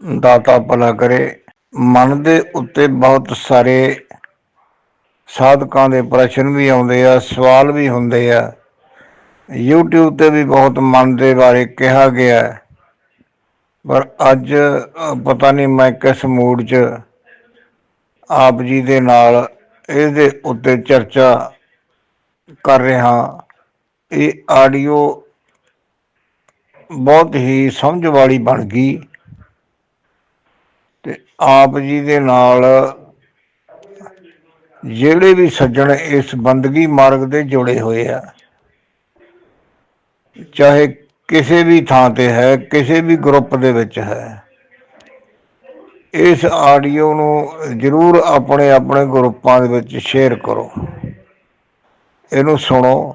ਦਾਤਾ ਭਲਾ ਕਰੇ। ਮਨ ਦੇ ਉੱਤੇ ਬਹੁਤ ਸਾਰੇ ਸਾਧਕਾਂ ਦੇ ਪ੍ਰਸ਼ਨ ਵੀ ਆਉਂਦੇ ਆ, ਸਵਾਲ ਵੀ ਹੁੰਦੇ ਆ। YouTube ਤੇ ਵੀ ਬਹੁਤ ਮਨ ਦੇ ਬਾਰੇ ਕਿਹਾ ਗਿਆ। ਪਰ ਅੱਜ ਪਤਾ ਨਹੀਂ ਮੈਂ ਕਿਸ ਮੂਡ 'ਚ ਆਪ ਜੀ ਦੇ ਨਾਲ ਇਹਦੇ ਉੱਤੇ ਚਰਚਾ ਕਰ ਰਿਹਾ। ਇਹ ਆਡੀਓ ਬਹੁਤ ਹੀ ਸਮਝ ਵਾਲੀ ਬਣ ਗਈ। ਆਪ ਜੀ ਦੇ ਨਾਲ ਜਿਹੜੇ ਵੀ ਸੱਜਣ ਇਸ ਬੰਦਗੀ ਮਾਰਗ ਦੇ ਜੁੜੇ ਹੋਏ ਆ, ਚਾਹੇ ਕਿਸੇ ਵੀ ਥਾਂ ਤੇ ਹੈ, ਕਿਸੇ ਵੀ ਗਰੁੱਪ ਦੇ ਵਿੱਚ ਹੈ, ਇਸ ਆਡੀਓ ਨੂੰ ਜਰੂਰ ਆਪਣੇ ਆਪਣੇ ਗਰੁੱਪਾਂ ਦੇ ਵਿੱਚ ਸ਼ੇਅਰ ਕਰੋ। ਇਹਨੂੰ ਸੁਣੋ,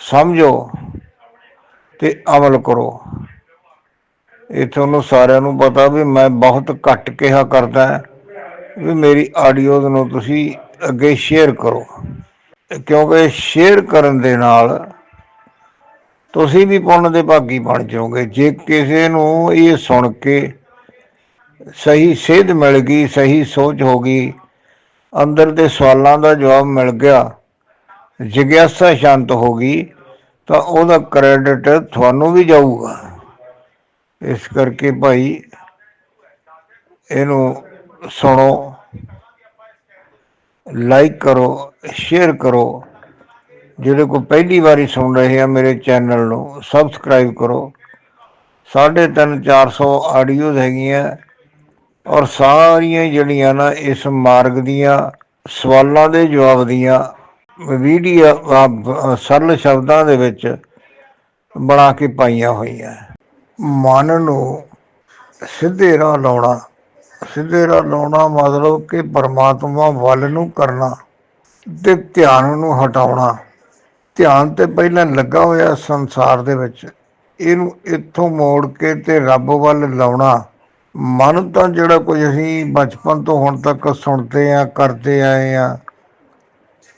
ਸਮਝੋ ਤੇ ਅਮਲ ਕਰੋ। ਇਹ ਤੁਹਾਨੂੰ ਸਾਰਿਆਂ ਨੂੰ ਪਤਾ ਵੀ ਮੈਂ ਬਹੁਤ ਘੱਟ ਕਿਹਾ ਕਰਦਾ ਵੀ ਮੇਰੀ ਆਡੀਓ ਨੂੰ ਤੁਸੀਂ ਅੱਗੇ ਸ਼ੇਅਰ ਕਰੋ। ਕਿਉਂਕਿ ਸ਼ੇਅਰ ਕਰਨ ਦੇ ਨਾਲ ਤੁਸੀਂ ਵੀ ਪੁੰਨ ਦੇ ਭਾਗੀ ਬਣ ਜਾਓਗੇ। ਜੇ ਕਿਸੇ ਨੂੰ ਇਹ ਸੁਣ ਕੇ ਸਹੀ ਸੇਧ ਮਿਲ ਗਈ, ਸਹੀ ਸੋਚ ਹੋ ਗਈ, ਅੰਦਰ ਦੇ ਸਵਾਲਾਂ ਦਾ ਜਵਾਬ ਮਿਲ ਗਿਆ, ਜਿਗਿਆਸਾ ਸ਼ਾਂਤ ਹੋ ਗਈ, ਤਾਂ ਉਹਦਾ ਕ੍ਰੈਡਿਟ ਤੁਹਾਨੂੰ ਵੀ ਜਾਊਗਾ। ਇਸ ਕਰਕੇ ਭਾਈ ਇਹਨੂੰ ਸੁਣੋ ਲਾਈਕ ਕਰੋ ਸ਼ੇਅਰ ਕਰੋ। ਜਿਹੜੇ ਕੋ ਪਹਿਲੀ ਵਾਰੀ ਸੁਣ ਰਹੇ ਆ ਮੇਰੇ ਚੈਨਲ ਨੂੰ ਸਬਸਕ੍ਰਾਈਬ ਕਰੋ। 3.5 400 ਆਡੀਓਜ਼ ਹੈਗੀਆਂ ਔਰ ਸਾਰੀਆਂ ਜਿਹੜੀਆਂ ਨਾ ਇਸ ਮਾਰਗ ਦੀਆਂ ਸਵਾਲਾਂ ਦੇ ਜਵਾਬ ਦੀਆਂ ਵੀਡੀਓ ਸਰਲ ਸ਼ਬਦਾਂ ਦੇ ਵਿੱਚ ਬਣਾ ਕੇ ਪਾਈਆਂ ਹੋਈਆਂ। ਮਨ ਨੂੰ ਸਿੱਧੇ ਰਾਹ ਲਾਉਣਾ। ਸਿੱਧੇ ਰਾਹ ਲਾਉਣਾ ਮਤਲਬ ਕਿ ਪਰਮਾਤਮਾ ਵੱਲ ਨੂੰ ਕਰਨਾ ਤੇ ਧਿਆਨ ਨੂੰ ਹਟਾਉਣਾ। ਧਿਆਨ ਤੇ ਪਹਿਲਾਂ ਲੱਗਾ ਹੋਇਆ ਸੰਸਾਰ ਦੇ ਵਿੱਚ। ਇਹਨੂੰ ਇੱਥੋਂ ਮੋੜ ਕੇ ਤੇ ਰੱਬ ਵੱਲ ਲਾਉਣਾ। ਮਨ ਤਾਂ ਜਿਹੜਾ ਕੁਝ ਅਸੀਂ ਬਚਪਨ ਤੋਂ ਹੁਣ ਤੱਕ ਸੁਣਦੇ ਆ, ਕਰਦੇ ਆਏ ਆ,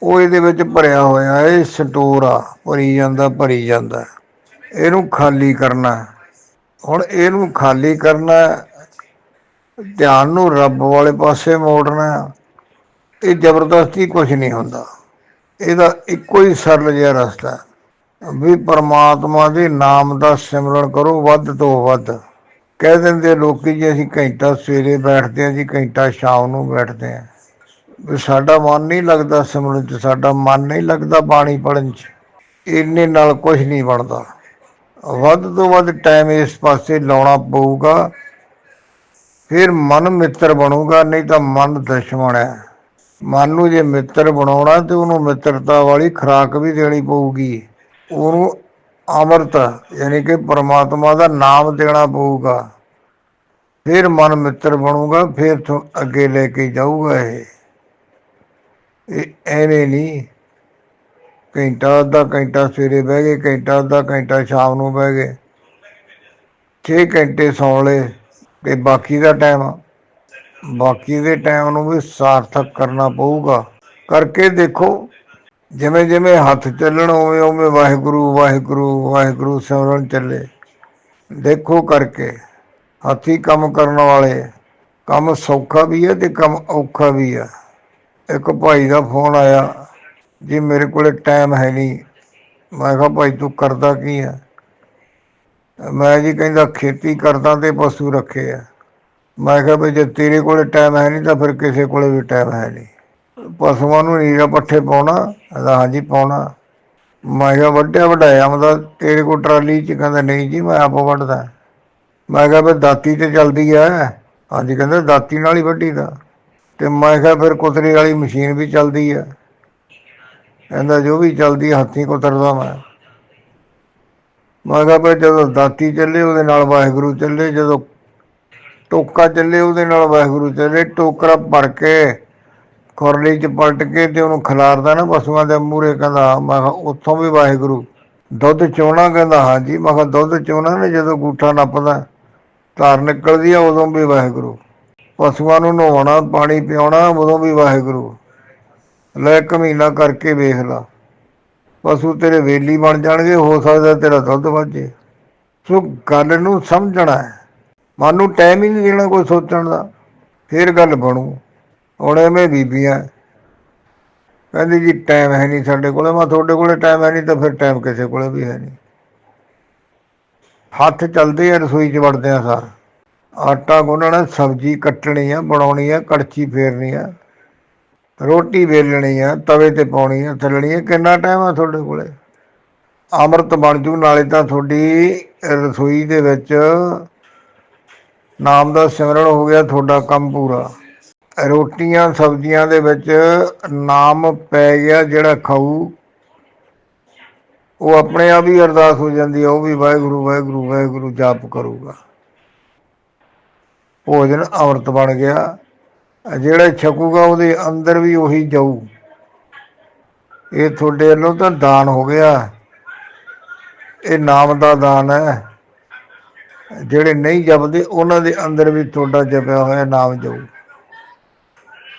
ਉਹ ਇਹਦੇ ਵਿੱਚ ਭਰਿਆ ਹੋਇਆ ਇਹ ਸਟੋਰ ਆ, ਭਰੀ ਜਾਂਦਾ ਭਰੀ ਜਾਂਦਾ। ਇਹਨੂੰ ਖਾਲੀ ਕਰਨਾ। ਹੁਣ ਇਹਨੂੰ ਖਾਲੀ ਕਰਨਾ ਧਿਆਨ ਨੂੰ ਰੱਬ ਵਾਲੇ ਪਾਸੇ ਮੋੜਨਾ ਇਹ ਜ਼ਬਰਦਸਤੀ ਕੁਝ ਨਹੀਂ ਹੁੰਦਾ। ਇਹਦਾ ਇੱਕੋ ਹੀ ਸਰਲ ਜਿਹਾ ਰਸਤਾ ਵੀ ਪਰਮਾਤਮਾ ਦੇ ਨਾਮ ਦਾ ਸਿਮਰਨ ਕਰੋ, ਵੱਧ ਤੋਂ ਵੱਧ। ਕਹਿ ਦਿੰਦੇ ਲੋਕੀ ਜੀ, ਅਸੀਂ ਘੰਟਾ ਸਵੇਰੇ ਬੈਠਦੇ ਹਾਂ ਜੀ, ਘੰਟਾ ਸ਼ਾਮ ਨੂੰ ਬੈਠਦੇ ਹਾਂ। ਵੀ ਸਾਡਾ ਮਨ ਨਹੀਂ ਲੱਗਦਾ ਸਿਮਰਨ 'ਚ, ਸਾਡਾ ਮਨ ਨਹੀਂ ਲੱਗਦਾ ਬਾਣੀ ਪੜਨ 'ਚ। ਇੰਨੇ ਨਾਲ ਕੁਝ ਨਹੀਂ ਬਣਦਾ। ਵੱਧ ਤੋਂ ਵੱਧ ਟਾਈਮ ਇਸ ਪਾਸੇ ਲਾਉਣਾ ਪਊਗਾ। ਫਿਰ ਮਨ ਮਿੱਤਰ ਬਣੂਗਾ, ਨਹੀਂ ਤਾਂ ਮਨ ਦੁਸ਼ਮਣ ਹੈ। ਮਨ ਨੂੰ ਜੇ ਮਿੱਤਰ ਬਣਾਉਣਾ ਤੇ ਉਹਨੂੰ ਮਿੱਤਰਤਾ ਵਾਲੀ ਖੁਰਾਕ ਵੀ ਦੇਣੀ ਪਊਗੀ। ਉਹਨੂੰ ਅਮਰਤ, ਯਾਨੀ ਕਿ ਪਰਮਾਤਮਾ ਦਾ ਨਾਮ ਦੇਣਾ ਪਊਗਾ। ਫਿਰ ਮਨ ਮਿੱਤਰ ਬਣੂਗਾ, ਫਿਰ ਤੋਂ ਅੱਗੇ ਲੈ ਕੇ ਜਾਊਗਾ ਇਹ ਐਵੇਂ ਨਹੀਂ ਘੰਟਾ, ਅੱਧਾ ਘੰਟਾ ਸਵੇਰੇ ਬਹਿ ਗਏ, ਘੰਟਾ, ਅੱਧਾ ਘੰਟਾ ਸ਼ਾਮ ਨੂੰ ਬਹਿ ਗਏ। 6 ਘੰਟੇ ਸੌਂ ਲਏ ਤੇ ਬਾਕੀ ਦਾ ਟਾਈਮ, ਬਾਕੀ ਦੇ ਟਾਈਮ ਨੂੰ ਵੀ ਸਾਰਥਕ ਕਰਨਾ ਪਊਗਾ। ਕਰਕੇ ਦੇਖੋ, ਜਿਵੇਂ ਜਿਵੇਂ ਹੱਥ ਚੱਲਣ, ਉਵੇਂ ਉਵੇਂ ਵਾਹਿਗੁਰੂ ਵਾਹਿਗੁਰੂ ਵਾਹਿਗੁਰੂ ਸਿਮਰਨ ਚੱਲੇ। ਦੇਖੋ ਕਰਕੇ, ਹੱਥੀ ਕੰਮ ਕਰਨ ਵਾਲੇ, ਕੰਮ ਸੌਖਾ ਵੀ ਹੈ ਤੇ ਕੰਮ ਔਖਾ ਵੀ ਹੈ। ਇੱਕ ਭਾਈ ਦਾ ਫੋਨ ਆਇਆ ਜੀ ਮੇਰੇ ਕੋਲੇ ਟਾਈਮ ਹੈ ਨਹੀਂ, ਮੈਂ ਕਿਹਾ ਭਾਈ ਤੂੰ ਕਰਦਾ ਕੀ ਹੈ ਮੈਂ ਜੀ ਕਹਿੰਦਾ ਖੇਤੀ ਕਰਦਾ ਤੇ ਪਸ਼ੂ ਰੱਖੇ ਆ। ਮੈਂ ਕਿਹਾ ਵੀ ਜੇ ਤੇਰੇ ਕੋਲੇ ਟਾਈਮ ਹੈ ਨਹੀਂ ਤਾਂ ਫਿਰ ਕਿਸੇ ਕੋਲੇ ਵੀ ਟਾਈਮ ਹੈ ਨਹੀਂ। ਪਸ਼ੂਆਂ ਨੂੰ ਨੀਰਾ ਪੱਠੇ ਪਾਉਣਾ ਕਹਿੰਦਾ ਹਾਂਜੀ ਪਾਉਣਾ। ਮੈਂ ਕਿਹਾ ਵੱਡਿਆ ਵਡਾਇਆ ਮਤਲਬ ਤੇਰੇ ਕੋਲ ਟਰਾਲੀ ਚ, ਕਹਿੰਦਾ ਨਹੀਂ ਜੀ ਮੈਂ ਆਪ ਵੱਢਦਾ। ਮੈਂ ਕਿਹਾ ਵੀ ਦਾਤੀ ਤੇ ਚੱਲਦੀ ਐ ਹਾਂਜੀ, ਕਹਿੰਦਾ ਦਾਤੀ ਨਾਲ ਹੀ ਵੱਢੀ ਦਾ। ਤੇ ਮੈਂ ਕਿਹਾ ਫਿਰ ਕੁਤਰੇ ਵਾਲੀ ਮਸ਼ੀਨ ਵੀ ਚੱਲਦੀ ਐ ਕਹਿੰਦਾ ਜੋ ਵੀ ਚੱਲਦੀ ਹੈ, ਕੁਤਰਦਾ ਮੈਂ। ਮੈਂ ਕਿਹਾ ਵੀ ਜਦੋਂ ਦਾਤੀ ਚੱਲੇ ਉਹਦੇ ਨਾਲ ਵਾਹਿਗੁਰੂ ਚੱਲੇ। ਜਦੋਂ ਟੋਕਾ ਚੱਲੇ ਉਹਦੇ ਨਾਲ ਵਾਹਿਗੁਰੂ ਚੱਲੇ। ਟੋਕਰਾ ਭਰ ਕੇ ਖੁਰਲੀ ਚ ਪਲਟ ਕੇ ਤੇ ਉਹਨੂੰ ਖਿਲਾਰਦਾ ਨਾ ਪਸ਼ੂਆਂ ਦੇ ਮੂਹਰੇ ਕਹਿੰਦਾ ਮੈਂ ਕਿਹਾ ਉੱਥੋਂ ਵੀ ਵਾਹਿਗੁਰੂ ਦੁੱਧ ਚੋਣਾ? ਕਹਿੰਦਾ ਹਾਂਜੀ ਮੈਂ ਕਿਹਾ ਦੁੱਧ ਚੋਣਾ ਨੇ ਜਦੋਂ ਗੂਠਾ ਨੱਪਦਾ ਧਾਰ ਨਿਕਲਦੀ ਆ ਉਦੋਂ ਵੀ ਵਾਹਿਗੁਰੂ। ਪਸ਼ੂਆਂ ਨੂੰ ਨਹਾਉਣਾ ਪਾਣੀ ਪਿਆਉਣਾ ਉਦੋਂ ਵੀ ਵਾਹਿਗੁਰੂ। ਲੈ ਇੱਕ ਮਹੀਨਾ ਕਰਕੇ ਵੇਖ ਲਾ। ਪਸ਼ੂ ਤੇਰੇ ਵੇਲੀ ਬਣ ਜਾਣਗੇ, ਹੋ ਸਕਦਾ ਤੇਰਾ ਦੁੱਧ ਵੱਜੇ। ਸੋ ਗੱਲ ਨੂੰ ਸਮਝਣਾ ਹੈ। ਮਨ ਨੂੰ ਟਾਈਮ ਹੀ ਨਹੀਂ ਦੇਣਾ ਕੋਈ ਸੋਚਣ ਦਾ। ਫੇਰ ਗੱਲ ਬਣੂ। ਹੁਣ ਐਵੇਂ ਬੀਬੀਆਂ ਕਹਿੰਦੀ ਜੀ ਟਾਈਮ ਹੈ ਨਹੀਂ ਸਾਡੇ ਕੋਲੇ। ਮੈਂ ਤੁਹਾਡੇ ਕੋਲੇ ਟਾਈਮ ਹੈ ਨਹੀਂ ਤਾਂ ਫਿਰ ਟਾਈਮ ਕਿਸੇ ਕੋਲੇ ਵੀ ਹੈ ਨਹੀਂ। ਹੱਥ ਚੱਲਦੇ ਆ, ਰਸੋਈ 'ਚ ਵੜਦੇ ਆ ਸਾਰ। ਆਟਾ ਗੁੰਨਣਾ, ਸਬਜ਼ੀ ਕੱਟਣੀ ਆ, ਬਣਾਉਣੀ ਆ, ਕੜਛੀ ਫੇਰਨੀ ਆ। ਰੋਟੀ ਵੇਲਣੀ ਆ, ਤਵੇ ਤੇ ਪਾਉਣੀ ਆ, ਥੱਲਣੀ ਆ, ਕਿੰਨਾ ਟਾਈਮ ਆ ਤੁਹਾਡੇ ਕੋਲੇ? ਅੰਮ੍ਰਿਤ ਬਣ ਜੂ, ਨਾਲੇ ਤਾਂ ਤੁਹਾਡੀ ਰਸੋਈ ਦੇ ਵਿੱਚ ਨਾਮ ਦਾ ਸਿਮਰਨ ਹੋ ਗਿਆ, ਤੁਹਾਡਾ ਕੰਮ ਪੂਰਾ। ਰੋਟੀਆਂ, ਸਬਜ਼ੀਆਂ ਦੇ ਵਿੱਚ ਨਾਮ ਪੈ ਗਿਆ, ਜਿਹੜਾ ਖਾਊ, ਉਹ ਆਪਣੇ ਆਪ ਹੀ ਅਰਦਾਸ ਹੋ ਜਾਂਦੀ ਹੈ ਉਹ ਵੀ ਵਾਹਿਗੁਰੂ ਵਾਹਿਗੁਰੂ ਵਾਹਿਗੁਰੂ ਜਾਪ ਕਰੂਗਾ। ਭੋਜਨ ਅੰਮ੍ਰਿਤ ਬਣ ਗਿਆ। ਜਿਹੜਾ ਛਕੂਗਾ ਉਹਦੇ ਅੰਦਰ ਵੀ ਉਹੀ ਜਾਊ। ਇਹ ਤੁਹਾਡੇ ਵੱਲੋਂ ਤਾਂ ਦਾਨ ਹੋ ਗਿਆ। ਇਹ ਨਾਮ ਦਾ ਦਾਨ ਹੈ। ਜਿਹੜੇ ਨਹੀਂ ਜਪਦੇ, ਉਹਨਾਂ ਦੇ ਅੰਦਰ ਵੀ ਤੁਹਾਡਾ ਜਪਿਆ ਹੋਇਆ ਨਾਮ ਜਾਊ।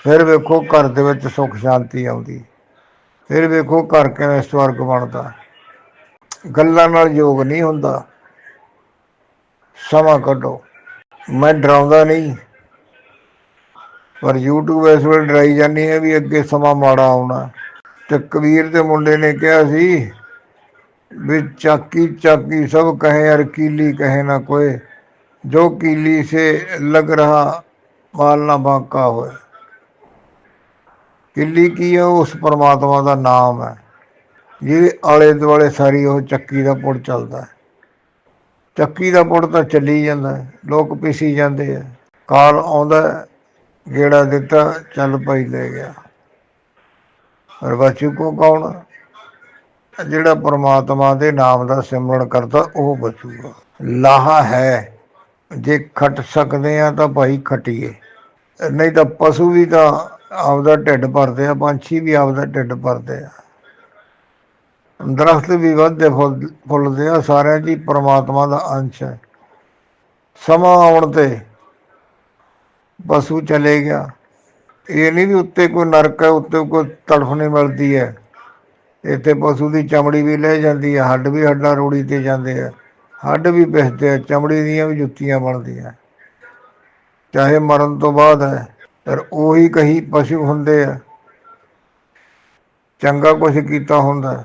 ਫਿਰ ਵੇਖੋ ਘਰ ਦੇ ਵਿੱਚ ਸੁੱਖ ਸ਼ਾਂਤੀ ਆਉਂਦੀ। ਫਿਰ ਵੇਖੋ ਘਰ ਕਿਵੇਂ ਸਵਰਗ ਬਣਦਾ। ਗੱਲਾਂ ਨਾਲ ਯੋਗ ਨਹੀਂ ਹੁੰਦਾ। ਸਮਾਂ ਕੱਢੋ। ਮੈਂ ਡਰਾਉਂਦਾ ਨਹੀਂ। ਪਰ YouTube ਇਸ ਵੇਲੇ ਡਰਾਈ ਜਾਂਦੀ ਹੈ ਵੀ ਅੱਗੇ ਸਮਾਂ ਮਾੜਾ ਆਉਣਾ। ਤੇ ਕਬੀਰ ਦੇ ਮੁੰਡੇ ਨੇ ਕਿਹਾ ਸੀ ਵੀ ਚਾਕੀ ਚਾਕੀ ਸਭ ਕਹੇ ਅਰ ਕੀਲੀ ਕਹੇ ਨਾ ਕੋਈ। ਜੋ ਕੀਲੀ ਸੇ ਲਗ ਰਹਾ ਮਾਲ ਨਾ ਬਾਂਕਾ ਹੋਏ। ਕਿੱਲੀ ਕੀ ਹੈ? ਉਸ ਪਰਮਾਤਮਾ ਦਾ ਨਾਮ ਹੈ। ਜਿਹਦੇ ਆਲੇ ਦੁਆਲੇ ਸਾਰੀ ਉਹ ਚੱਕੀ ਦਾ ਪੁੜ ਚੱਲਦਾ ਹੈ। ਚੱਕੀ ਦਾ ਪੁੜ ਤਾਂ ਚੱਲੀ ਜਾਂਦਾ ਲੋਕ ਪਿਸੀ ਜਾਂਦੇ ਆ ਕਾਲ ਆਉਂਦਾ ਹੈ, ਗੇੜਾ ਦਿੱਤਾ ਚੱਲ ਭਾਈ ਲੈ ਗਿਆ। ਪਰ ਬਚੂ ਕੋ ਕੌਣ? ਜਿਹੜਾ ਪਰਮਾਤਮਾ ਦੇ ਨਾਮ ਦਾ ਸਿਮਰਨ ਕਰਦਾ ਉਹ ਬਚੂਗਾ। ਲਾਹਾ ਹੈ ਜੇ ਖਟ ਸਕਦੇ ਆ ਤਾਂ ਭਾਈ ਖਟੀਏ। ਨਹੀਂ ਤਾਂ ਪਸ਼ੂ ਵੀ ਤਾਂ ਆਪਦਾ ਢਿੱਡ ਭਰਦੇ ਆ ਪੰਛੀ ਵੀ ਆਪਦਾ ਢਿੱਡ ਭਰਦੇ ਆ। ਦਰਖਤ ਵੀ ਵੱਧਦੇ ਫੁੱਲ- ਫੁੱਲਦੇ ਆ ਸਾਰਿਆਂ 'ਚ ਹੀ ਪ੍ਰਮਾਤਮਾ ਦਾ ਅੰਸ਼ ਹੈ। ਸਮਾਂ ਆਉਣ ਤੇ ਪਸ਼ੂ ਚਲੇ ਗਿਆ। ਇਹ ਨਹੀਂ ਵੀ ਉੱਤੇ ਕੋਈ ਨਰਕ ਹੈ, ਉੱਤੇ ਕੋਈ ਤੜਫ ਨਹੀਂ ਮਿਲਦੀ ਹੈ। ਇੱਥੇ ਪਸ਼ੂ ਦੀ ਚਮੜੀ ਵੀ ਲੈ ਜਾਂਦੀ ਹੈ, ਹੱਡ ਵੀ ਹੱਡਾਂ ਰੋੜੀ ਤੇ ਜਾਂਦੇ ਆ। ਹੱਡ ਵੀ ਪਿਸਦੇ ਆ, ਚਮੜੀ ਦੀਆਂ ਵੀ ਜੁੱਤੀਆਂ ਬਣਦੀਆਂ। ਚਾਹੇ ਮਰਨ ਤੋਂ ਬਾਅਦ ਹੈ, ਪਰ ਉਹੀ ਕਹੀ ਪਸ਼ੂ ਹੁੰਦੇ ਆ। ਚੰਗਾ ਕੁਝ ਕੀਤਾ ਹੁੰਦਾ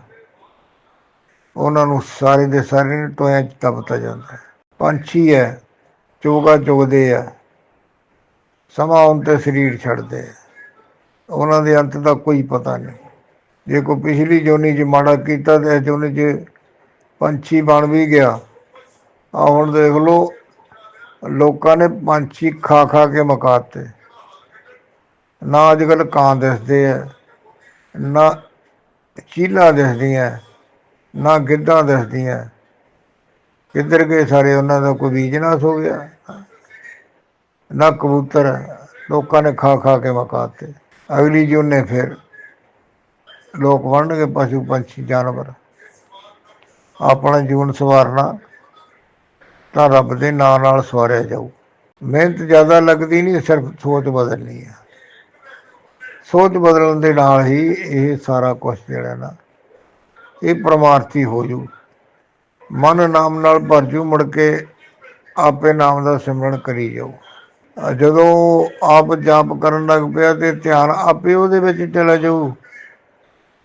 ਉਹਨਾਂ ਨੂੰ ਸਾਰੇ ਦੇ ਸਾਰੇ ਨੂੰ ਟੋਇਆਂ 'ਚ ਦਬਤਾ ਜਾਂਦਾ ਪੰਛੀ ਹੈ, ਚੋਗਾ ਚੁਗਦੇ ਆ। ਸਮਾਂ ਆਉਣ ਤੇ ਸਰੀਰ ਛੱਡਦੇ ਆ। ਉਹਨਾਂ ਦੇ ਅੰਤ ਦਾ ਕੋਈ ਪਤਾ ਨਹੀਂ। ਜੇ ਕੋਈ ਪਿਛਲੀ ਜੋਨੀ 'ਚ ਮਾੜਾ ਕੀਤਾ ਤੇ ਇਸ ਜੋਨੀ 'ਚ ਪੰਛੀ ਬਣ ਵੀ ਗਿਆ। ਆ ਹੁਣ ਦੇਖ ਲਓ, ਲੋਕਾਂ ਨੇ ਪੰਛੀ ਖਾ ਖਾ ਕੇ ਮਕਾਤੇ। ਨਾ ਅੱਜ ਕੱਲ ਕਾਂ ਦਿਸਦੇ ਆ, ਨਾ ਚੀਲਾਂ ਦਿਸਦੀਆਂ, ਨਾ ਗਿੱਧਾਂ ਦਿਸਦੀਆਂ। ਕਿੱਧਰ ਗਏ ਸਾਰੇ? ਉਹਨਾਂ ਦਾ ਕੋਈ ਬੀਜਨਾਸ ਹੋ ਗਿਆ? ਨਾ ਕਬੂਤਰ ਲੋਕਾਂ ਨੇ ਖਾ ਖਾ ਕੇ ਮਕਾਤੇ। ਅਗਲੀ ਜੂਨੇ ਫਿਰ ਲੋਕ ਬਣਨਗੇ ਪਸ਼ੂ ਪੰਛੀ, ਜਾਨਵਰ। ਆਪਣਾ ਜੀਵਨ ਸਵਾਰਨਾ, ਤਾਂ ਰੱਬ ਦੇ ਨਾਂ ਨਾਲ ਸਵਾਰਿਆ ਜਾਊ। ਮਿਹਨਤ ਜ਼ਿਆਦਾ ਲੱਗਦੀ ਨਹੀਂ, ਸਿਰਫ ਸੋਚ ਬਦਲਣੀ ਹੈ ਸੋਚ ਬਦਲਣ ਦੇ ਨਾਲ ਹੀ ਇਹ ਸਾਰਾ ਕੁਝ ਜਿਹੜਾ ਨਾ, ਇਹ ਪਰਮਾਰਥੀ ਹੋ ਜੂ ਮਨ ਨਾਮ ਨਾਲ ਭਰ ਜੂ, ਮੁੜ ਕੇ ਆਪੇ ਨਾਮ ਦਾ ਸਿਮਰਨ ਕਰੀ ਜਾਊ। ਜਦੋਂ ਆਪ ਜਾਪ ਕਰਨ ਲੱਗ ਪਿਆ ਤੇ ਧਿਆਨ ਆਪੇ ਉਹਦੇ ਵਿੱਚ ਚਲਾ ਜਾਊ।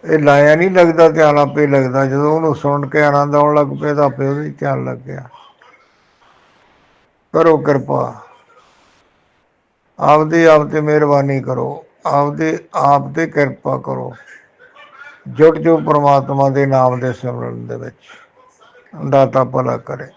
ਇਹ ਲਾਇਆ ਨਹੀਂ ਲੱਗਦਾ, ਧਿਆਨ ਆਪੇ ਲੱਗਦਾ। ਜਦੋਂ ਉਹਨੂੰ ਸੁਣ ਕੇ ਆਨੰਦ ਆਉਣ ਲੱਗ ਪਿਆ ਤਾਂ ਆਪੇ ਉਹਦੇ ਧਿਆਨ ਲੱਗ ਗਿਆ। ਕਰੋ ਕਿਰਪਾ। ਆਪਦੇ ਆਪ ਤੇ ਮਿਹਰਬਾਨੀ ਕਰੋ। ਆਪਦੇ ਆਪ ਤੇ ਕਿਰਪਾ ਕਰੋ। ਜੁਟ ਜੋ ਪ੍ਰਮਾਤਮਾ ਦੇ ਨਾਮ ਦੇ ਸਿਮਰਨ ਦੇ ਵਿੱਚ। ਦਾਤਾ ਭਲਾ ਕਰੇ।